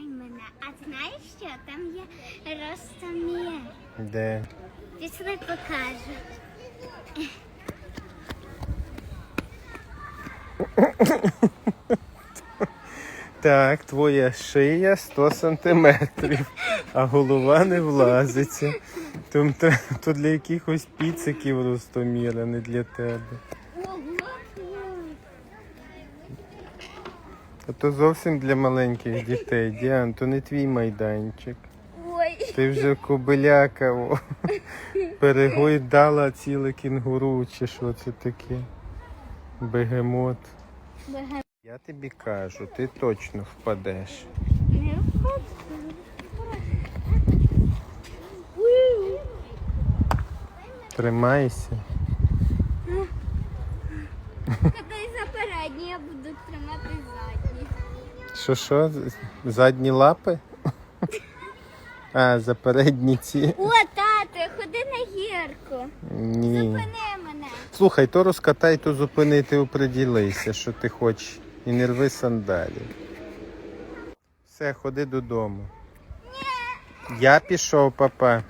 слухай мене. А знаєш що? Там є ростомір. Де? Пішли покажу. Так, твоя шия 100 сантиметрів, а голова не влазиться. Тут, тут для якихось піциків ростомір, а не для тебе. А то зовсім для маленьких дітей. Діан, то не твій майданчик. Ой. Ти вже кобиляка о, перегойдала ціле кінгуру, чи що це таке? Бегемот. Я тобі кажу, ти точно впадеш. Не. Тримайся. Коли за передні, я буду тримати задні. Що що? Задні лапи? А, за передні ці? О, тато, ходи на гірку. Ні. Зупини мене. Слухай, то розкатай, то зупини, ти оприділися, що ти хочеш. І не рви сандалі. Все, ходи додому. Я пішов, папа.